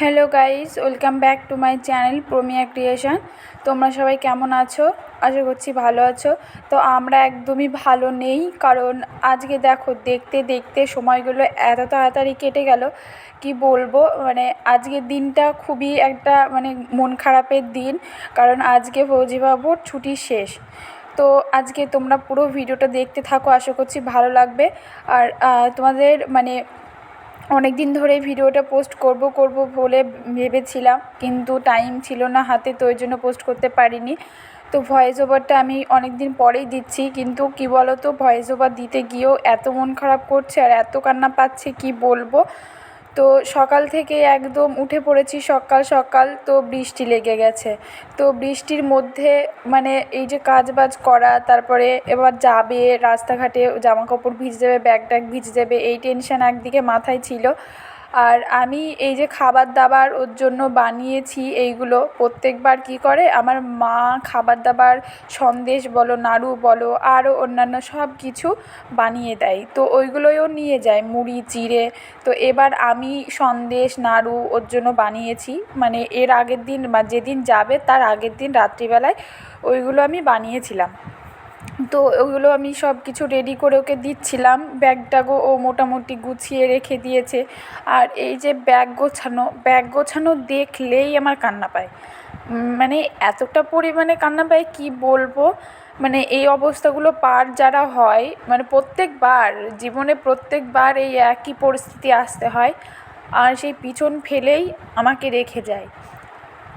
Hello guys, welcome back to my channel Promiya Creation. তোমরা সবাই কেমন আছো? আশা করছি ভালো আছো। তো আমরা একদমই ভালো নেই, কারণ আজকে দেখো দেখতে দেখতে সময়গুলো এত তাড়াতাড়ি কেটে গেল। কি বলব? মানে আজকের দিনটা খুবই একটা মানে মন খারাপের দিন, কারণ আজকে ফৌজিবাবুর ছুটি শেষ। তো আজকে তোমরা পুরো ভিডিওটা দেখতে থাকো, আশা করছি ভালো লাগবে। আর তোমাদের মানে অনেক দিন ধরে ভিডিওটা পোস্ট করব করব বলে ভেবেছিলাম, কিন্তু টাইম ছিল না হাতে, তো ওই জন্য পোস্ট করতে পারিনি। তো ভয়েস ওভারটা আমি অনেক দিন পরেই দিচ্ছি, কিন্তু কি বলো তো ভয়েস ওভার দিতে গিয়েও এত মন খারাপ করছে আর এত কান্না পাচ্ছে, কি বলব? তো সকাল থেকে একদম উঠে পড়েছি সকাল সকাল, তো বৃষ্টি লেগে গেছে। তো বৃষ্টির মধ্যে মানে এই যে কাজ বাজ করা, তারপরে এবার যাবে রাস্তাঘাটে জামা কাপড় ভিজে যাবে, ব্যাগ ট্যাগ ভিজে যাবে, এই টেনশান একদিকে মাথায় ছিল। আর আমি এই যে খাবার দাবার ওর জন্য বানিয়েছি এইগুলো, প্রত্যেকবার কি করে? আমার মা খাবার দাবার সন্দেশ বলো, নাড়ু বলো আরও অন্যান্য সব কিছু বানিয়ে দেয়। তো ওইগুলোও নিয়ে যায়, মুড়ি চিড়ে তো এবার আমি সন্দেশ, নাড়ু ওর জন্য বানিয়েছি। মানে এর আগের দিন বা যেদিন যাবে তার আগের দিন রাত্রিবেলায় ওইগুলো আমি বানিয়েছিলাম। তো ওগুলো আমি সব কিছু রেডি করে ওকে দিচ্ছিলাম। ব্যাগটাগো ও মোটামুটি গুছিয়ে রেখে দিয়েছে। আর এই যে ব্যাগ গোছানো ব্যাগ গোছানো দেখলেই আমার কান্না পায়। মানে এতটা পরিমাণে কান্না পায় কি বলব? মানে এই অবস্থাগুলো পার যারা হয় মানে প্রত্যেকবার, জীবনে প্রত্যেকবার এই একই পরিস্থিতি আসতে হয়। আর সেই পিছন ফেলেই আমাকে রেখে যায়।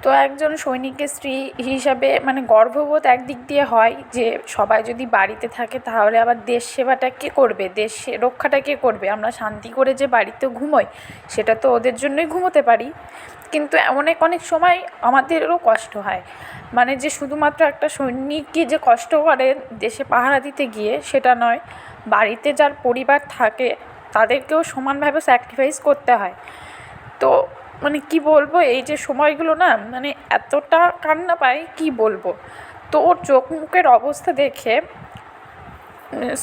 তো একজন সৈনিকের স্ত্রী হিসাবে মানে গর্ববোধ একদিক দিয়ে হয় যে সবাই যদি বাড়িতে থাকে তাহলে আবার দেশ সেবাটা কে করবে? দেশ রক্ষাটা কে করবে? আমরা শান্তি করে যে বাড়িতে ঘুমোই, সেটা তো ওদের জন্যই ঘুমোতে পারি। কিন্তু অনেক অনেক সময় আমাদেরও কষ্ট হয়। মানে যে শুধুমাত্র একটা সৈনিককে যে কষ্ট করে দেশে পাহারা দিতে গিয়ে, সেটা নয়, বাড়িতে যার পরিবার থাকে, তাদেরকেও সমানভাবে স্যাক্রিফাইস করতে হয়। তো মানে কি বলব, এই যে সময়গুলো না মানে এতটা কান্না পায়, কি বলব? তো ওর চোখ মুখের অবস্থা দেখে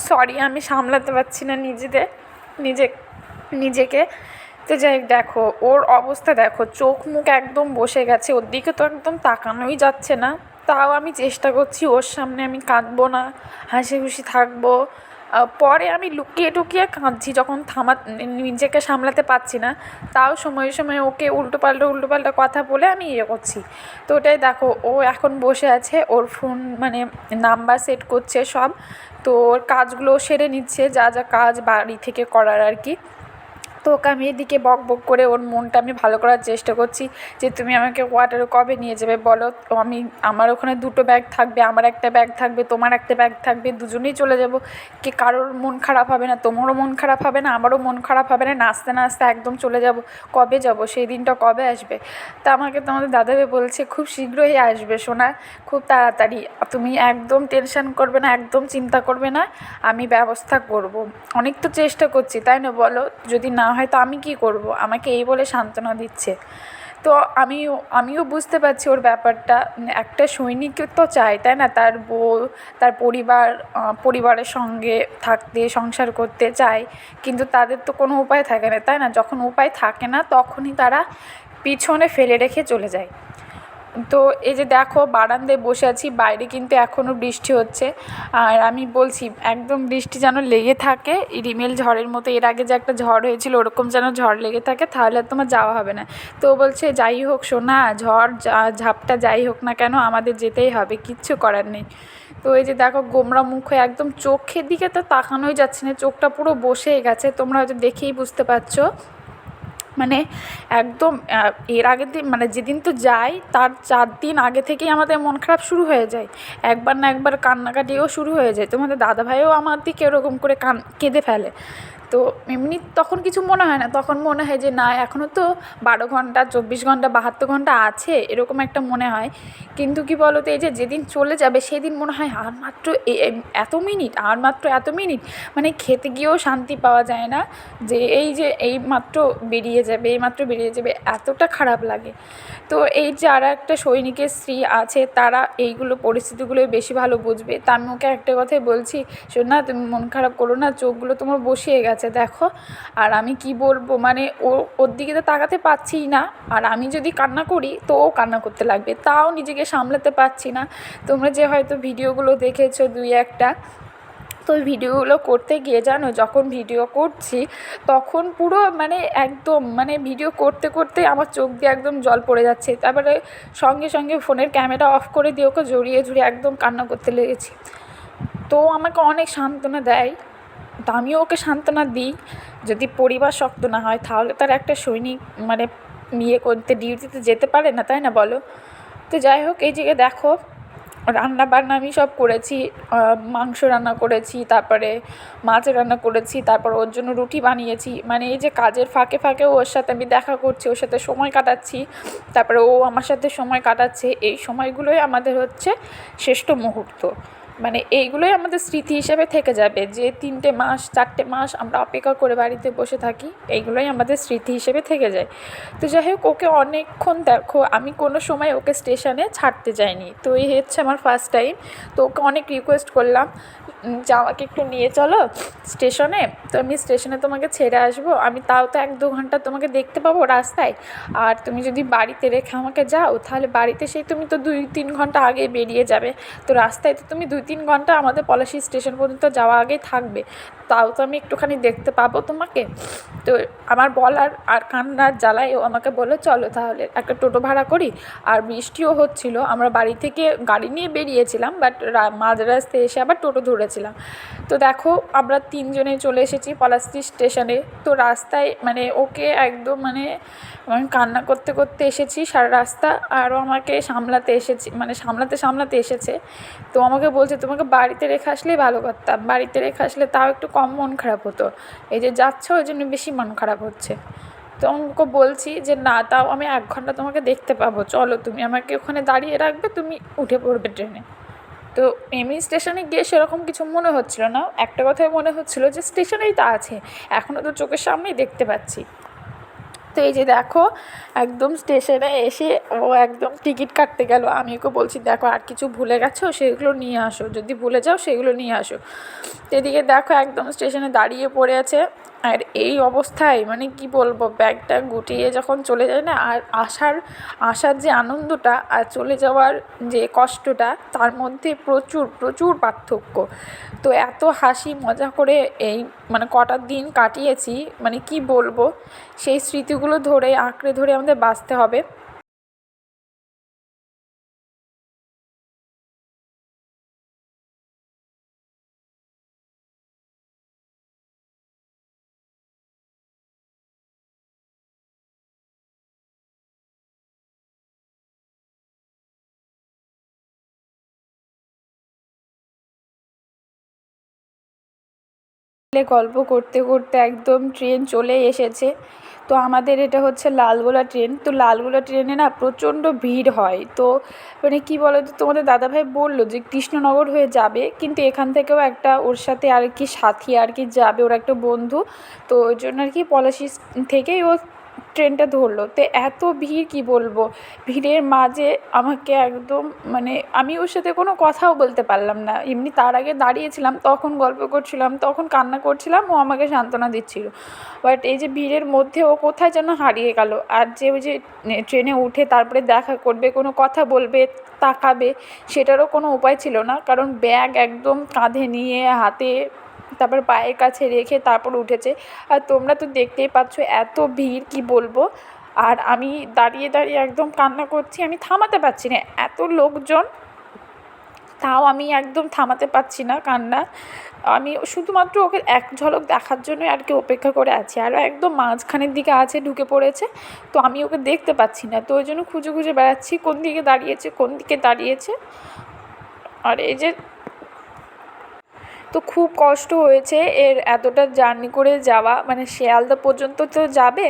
সরি আমি সামলাতে পারছি না নিজেদের, নিজে, নিজেকে। তো যাই দেখো, ওর অবস্থা দেখো, চোখ মুখ একদম বসে গেছে, ওর দিকে তো একদম তাকানোই যাচ্ছে না। তাও আমি চেষ্টা করছি, ওর সামনে আমি কাঁদবো না, হাসি খুশি থাকব। পরে আমি লুকিয়ে টুকিয়ে কাঁদছি যখন থামা নিজেকে সামলাতে পারছি না। তাও সময়ে সময়ে ওকে উল্টো পাল্টা উল্টো পাল্টা কথা বলে আমি ইয়ে করছি। তো ওটাই দেখো, ও এখন বসে আছে, ওর ফোন মানে নাম্বার সেট করছে সব। তো ওর কাজগুলো সেরে নিচ্ছে, যা যা কাজ বাড়ি থেকে করার আর কি। তো ওকে আমি এদিকে বক বক করে ওর মনটা আমি ভালো করার চেষ্টা করছি যে তুমি আমাকে কোয়ার্টারে কবে নিয়ে যাবে বলো? আমি, আমার ওখানে দুটো ব্যাগ থাকবে, আমার একটা ব্যাগ থাকবে, তোমার একটা ব্যাগ থাকবে, দুজনেই চলে যাব। কি কারোর মন খারাপ হবে না, তোমারও মন খারাপ হবে না, আমারও মন খারাপ হবে না, নাচতে নাচতে একদম চলে যাব। কবে যাব? সেই দিনটা কবে আসবে? তা আমাকে তোমাদের দাদাভাই বলছে, খুব শীঘ্রই আসবে সোনা, খুব তাড়াতাড়ি। তুমি একদম টেনশন করবে না, একদম চিন্তা করবে না, আমি ব্যবস্থা করব। অনেক তো চেষ্টা করছি, তাই না বলো? যদি না হয় তো আমি কি করব? আমাকে এই বলে সান্ত্বনা দিচ্ছে। তো আমিও আমিও বুঝতে পারছি ওর ব্যাপারটা। একটা সৈনিক তো চাই, তাই না? তার বউ, তার পরিবার পরিবারের সঙ্গে থাকতে, সংসার করতে চায় কিন্তু তাদের তো কোনো উপায় থাকে না, তাই না? যখন উপায় থাকে না, তখনই তারা পিছনে ফেলে রেখে চলে যায়। তো এই যে দেখো, বারান্দায় বসে আছি, বাইরে কিন্তু এখনও বৃষ্টি হচ্ছে। আর আমি বলছি, একদম বৃষ্টি যেন লেগে থাকে রিমেল ঝড়ের মতো, এর আগে যে একটা ঝড় হয়েছিল, ওরকম যেন ঝড় লেগে থাকে, তাহলে আর তোমার যাওয়া হবে না। তো বলছে, যাই হোক শোনা ঝড় ঝাপটা যাই হোক না কেন, আমাদের যেতেই হবে, কিচ্ছু করার নেই। তো এই যে দেখো, গোমরা মুখ হয়ে একদম চোখের দিকে তো তাকানোই যাচ্ছে না, চোখটা পুরো বসেই গেছে, তোমরা হয়তো দেখেই বুঝতে পারছ। মানে একদম এর আগের দিন মানে যেদিন তো যাই, তার চার দিন আগে থেকেই আমাদের মন খারাপ শুরু হয়ে যায়। একবার না একবার কান্নাকাটিও শুরু হয়ে যায়। তোমাদের দাদাভাইও আমার দিকে ওরকম করে কান, কেঁদে ফেলে। তো এমনি তখন কিছু মনে হয় না। তখন মনে হয় যে, না এখনও তো বারো ঘণ্টা, চব্বিশ ঘণ্টা, বাহাত্তর ঘণ্টা আছে। এরকম একটা মনে হয়। কিন্তু কি বলো তো এই যে যেদিন চলে যাবে, সেদিন মনে হয়, আর মাত্র এত মিনিট, আর মাত্র এত মিনিট? মানে খেতে গিয়েও শান্তি পাওয়া যায় না যে, এই যে, এই মাত্র বেরিয়ে যাবে, এই মাত্র বেরিয়ে যাবে। এতটা খারাপ লাগে। তো এই যে আর একটা সৈনিকের স্ত্রী আছে, তারা এইগুলো পরিস্থিতিগুলোই বেশি ভালো বুঝবে। তার মুখে একটা কথাই বলছি, শোন না, তুমি মন খারাপ করো না, চোখগুলো তোমার বসিয়ে গেছে। গেছে দেখো। আর আমি কি বলব মানে ও, ওর দিকে তো তাকাতে পারছিই না। আর আমি যদি কান্না করি, তো ও কান্না করতে লাগবে। তাও নিজেকে সামলাতে পারছি না। তোমরা যে হয়তো ভিডিওগুলো দেখেছ দুই একটা, তো ভিডিওগুলো করতে গিয়ে জানো, যখন ভিডিও করছি, তখন পুরো মানে একদম মানে ভিডিও করতে করতে আমার চোখ দিয়ে একদম জল পড়ে যাচ্ছে। তারপরে সঙ্গে সঙ্গে ফোনের ক্যামেরা অফ করে দিয়ে ওকে জড়িয়ে জড়িয়ে একদম কান্না করতে লেগেছি। তো আমাকে অনেক সান্ত্বনা দেয়। তো আমিও ওকে সান্ত্বনা দিই। যদি পরিবার শক্ত না হয়, তাহলে তার একটা সৈনিক মানে ইয়ে করতে ডিউটিতে যেতে পারে না, তাই না বলো? তো যাই হোক, এই জায়গায় দেখো রান্না বান্না আমি সব করেছি মাংস রান্না করেছি, তারপরে মাছ রান্না করেছি, তারপর ওর জন্য রুটি বানিয়েছি। মানে এই যে কাজের ফাঁকে ফাঁকে ওর সাথে আমি দেখা করছি, ওর সাথে সময় কাটাচ্ছি, তারপরে ও আমার সাথে সময় কাটাচ্ছে, এই সময়গুলোই আমাদের হচ্ছে শ্রেষ্ঠ মুহূর্ত। মানে এইগুলোই আমাদের স্মৃতি হিসেবে থেকে যাবে। যে তিনটে মাস, চারটে মাস আমরা অপেক্ষা করে বাড়িতে বসে থাকি, এইগুলোই আমাদের স্মৃতি হিসেবে থেকে যায়। তো যাই হোক, ওকে অনেকক্ষণ দেখো, আমি কোনো সময় ওকে স্টেশনে ছাড়তে যাইনি। তো এই হচ্ছে আমার ফার্স্ট টাইম তো ওকে অনেক রিকোয়েস্ট করলাম যে আমাকে একটু নিয়ে চলো স্টেশনে। তো আমি স্টেশনে তোমাকে ছেড়ে আসব। আমি তাও তো এক দু ঘণ্টা তোমাকে দেখতে পাবো রাস্তায়। আর তুমি যদি বাড়িতে রেখে আমাকে যাও, তাহলে বাড়িতে সেই তুমি তো দুই তিন ঘণ্টা আগে বেরিয়ে যাবে। তো রাস্তায় তো তুমি দুই তিন ঘণ্টা আমাদের পলাশি স্টেশন পর্যন্ত যাওয়া আগেই থাকবে। তাও তো আমি একটুখানি দেখতে পাবো তোমাকে। তো আমার বলার আর কান্নার জ্বালায় ও আমাকে বলে চলো তাহলে একটা টোটো ভাড়া করি। আর বৃষ্টিও হচ্ছিল। আমরা বাড়ি থেকে গাড়ি নিয়ে বেরিয়েছিলাম, বাট মাঝ রাস্তায় এসে আবার টোটো ধরেছিলাম। তো দেখো, আমরা তিনজনে চলে এসেছি পলাশি স্টেশনে। তো রাস্তায় মানে ওকে একদম মানে আমি কান্না করতে করতে এসেছি সারা রাস্তা আরও আমাকে সামলাতে এসেছি মানে সামলাতে সামলাতে এসেছে। তো আমাকে বলছে, তোমাকে বাড়িতে রেখে আসলেই ভালো করতাম। বাড়িতে রেখে আসলে তাও একটু কম মন খারাপ হতো। এই যে যাচ্ছ, ওই জন্য বেশি মন খারাপ হচ্ছে। তো আমাকে বলছি যে, না, তাও আমি এক ঘণ্টা তোমাকে দেখতে পাবো। চলো, তুমি আমাকে ওখানে দাঁড়িয়ে রাখবে, তুমি উঠে পড়বে ট্রেনে। তো এমনি স্টেশনে গিয়ে সেরকম কিছু মনে হচ্ছিল না। একটা কথাই মনে হচ্ছিল যে স্টেশনেই তা আছে। এখনও তো চোখের সামনেই দেখতে পাচ্ছি। তো এই যে দেখো, একদম স্টেশনে এসে ও একদম টিকিট কাটতে গেল। আমি ওকে বলছি, দেখো, আর কিছু ভুলে গেছো? সেগুলো নিয়ে আসো। যদি ভুলে যাও, সেগুলো নিয়ে আসো। এদিকে দেখো, একদম স্টেশনে দাঁড়িয়ে পড়ে আছে। আর এই অবস্থায় মানে কি বলব, ব্যাগটা গুটিয়ে যখন চলে যায় না, আর আসার আসার যে আনন্দটা আর চলে যাওয়ার যে কষ্টটা, তার মধ্যে প্রচুর প্রচুর পার্থক্য। তো এত হাসি, মজা করে এই মানে কটা দিন কাটিয়েছি মানে কি বলব, সেই স্মৃতিগুলো ধরে আঁকড়ে ধরে আমাদের বাঁচতে হবে। গল্প করতে করতে একদম ট্রেন চলে এসেছে। তো আমাদের এটা হচ্ছে লালগোলা ট্রেন। তো লালগোলা ট্রেনে না প্রচণ্ড ভিড় হয়। তো মানে কী বলো তো তোমাদের দাদাভাই বলল যে কৃষ্ণনগর হয়ে যাবে, কিন্তু এখান থেকেও একটা ওর সাথে আর কি সাথী আর কি যাবে, ওর একটা বন্ধু। তো ওই জন্য আর কি পলাশি থেকেই ও ট্রেনটা ধরলো। তো এত ভিড় কী বলব? ভিড়ের মাঝে আমাকে একদম মানে আমি ওর সাথে কোনো কথাও বলতে পারলাম না। এমনি তার আগে দাঁড়িয়েছিলাম, তখন গল্প করছিলাম, তখন কান্না করছিলাম, ও আমাকে সান্ত্বনা দিচ্ছিল। বাট এই যে ভিড়ের মধ্যে ও কোথায় যেন হারিয়ে গেল। আর যে ওই যে ট্রেনে উঠে তারপরে দেখা করবে, কোনো কথা বলবে, তাকাবে, সেটারও কোনো উপায় ছিল না। কারণ ব্যাগ একদম কাঁধে নিয়ে, হাতে তারপর পায়ের কাছে রেখে তারপর উঠেছে। আর তোমরা তো দেখতেই পাচ্ছ এত ভিড়, কি বলব? আর আমি দাঁড়িয়ে দাঁড়িয়ে একদম কান্না করছি, আমি থামাতে পারছি না। এত লোকজন, তাও আমি একদম থামাতে পারছি না কান্না। আমি শুধুমাত্র ওকে এক ঝলক দেখার জন্যই আর কি অপেক্ষা করে আছি। আরও একদম মাঝখানের দিকে আছে, ঢুকে পড়েছে। তো আমি ওকে দেখতে পাচ্ছি না। তো ওই জন্য খুঁজে খুঁজে বেড়াচ্ছি, কোন দিকে দাঁড়িয়েছে, কোন দিকে দাঁড়িয়েছে। আর এই যে তো খুব কষ্ট হয়েছে এর এতটা জার্নি করে যাওয়া। মানে শিয়ালদা পর্যন্ত তো যাবে।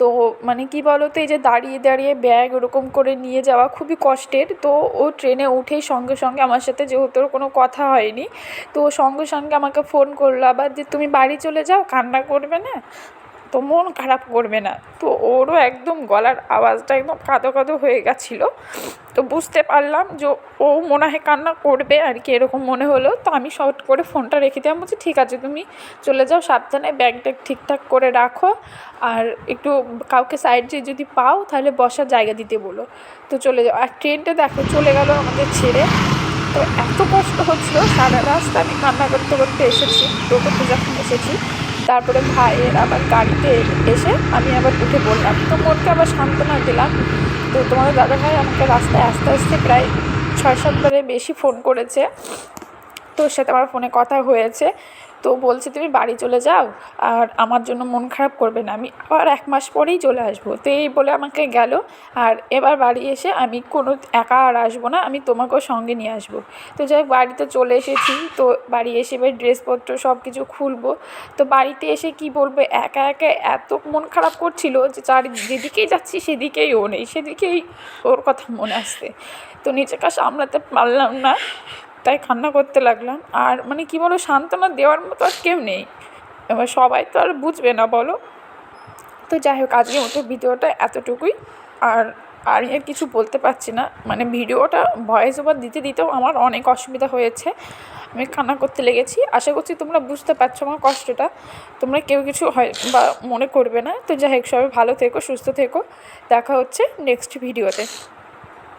তো মানে কি বলো তো এই যে দাঁড়িয়ে দাঁড়িয়ে ব্যাগ ওরকম করে নিয়ে যাওয়া খুবই কষ্টের। তো ও ট্রেনে উঠেই সঙ্গে সঙ্গে আমার সাথে যেহেতু কোনো কথা হয়নি, তো সঙ্গে সঙ্গে আমাকে ফোন করল আবার যে, তুমি বাড়ি চলে যাও, কান্না করবে না? তো মন খারাপ করবে না। তো ওরও একদম গলার আওয়াজটা একদম কাঁদো কাঁদো হয়ে গেছিল। তো বুঝতে পারলাম যে ও মনে হয় কান্না করবে আর কি, এরকম মনে হলো। তো আমি শর্ট করে ফোনটা রেখে দিলাম, বলছি, ঠিক আছে, তুমি চলে যাও, সাবধানে ব্যাগ ট্যাগ ঠিকঠাক করে রাখো। আর একটু কাউকে সাইড দিয়ে যদি পাও, তাহলে বসার জায়গা দিতে বলো। তো চলে যাও। আর ট্রেনটা দেখো, চলে গেল আমাদের ছেড়ে। তো এত কষ্ট হচ্ছিল, সারা রাস্তা আমি কান্না করতে করতে এসেছি, টোটোতে যখন এসেছি। তারপরে ভাইয়ের আবার গাড়িতে এসে আমি আবার উঠে পড়লাম। তো মনকে আবার সান্ত্বনা দিলাম। তো তোমাদের দাদা ভাই আমাকে রাস্তায় আস্তে আস্তে প্রায় ছয় সাতবারের বেশি ফোন করেছে। তোর সাথে আমার ফোনে কথা হয়েছে। তো বলছে, তুমি বাড়ি চলে যাও আর আমার জন্য মন খারাপ করবে না। আমি আবার এক মাস পরেই চলে আসব। তো এই বলে আমাকে গেল আর এবার বাড়ি এসে আমি কোনো একা আর আসব না, আমি তোমাকেও সঙ্গে নিয়ে আসব। তো যাই বাড়িতে চলে এসেছি। তো বাড়ি এসে এবার ড্রেসপত্র সব কিছু খুলবো। তো বাড়িতে এসে কি বলব? একা একা এত মন খারাপ করছিল যে চারি, যেদিকেই যাচ্ছি সেদিকেই ও নেই, সেদিকেই ওর কথা মনে আসছে। তো নিজেকে সামলাতে পারলাম না। তাই কান্না করতে লাগলাম। আর মানে কী বলো, সান্ত্বনা দেওয়ার মতো আর কেউ নেই। এবার সবাই তো আর বুঝবে না, বলো। তো যাই হোক, আজকের মতো ভিডিওটা এতটুকুই। আর আর আর কিছু বলতে পারছি না। মানে ভিডিওটা ভয়েস ওভার দিতে দিতেও আমার অনেক অসুবিধা হয়েছে। আমি কান্না করতে লেগেছি। আশা করছি তোমরা বুঝতে পারছ আমার কষ্টটা। তোমরা কেউ কিছু হয় বা মনে করবে না। তো যাই হোক, সবাই ভালো থেকো, সুস্থ থেকো। দেখা হচ্ছে নেক্সট ভিডিওতে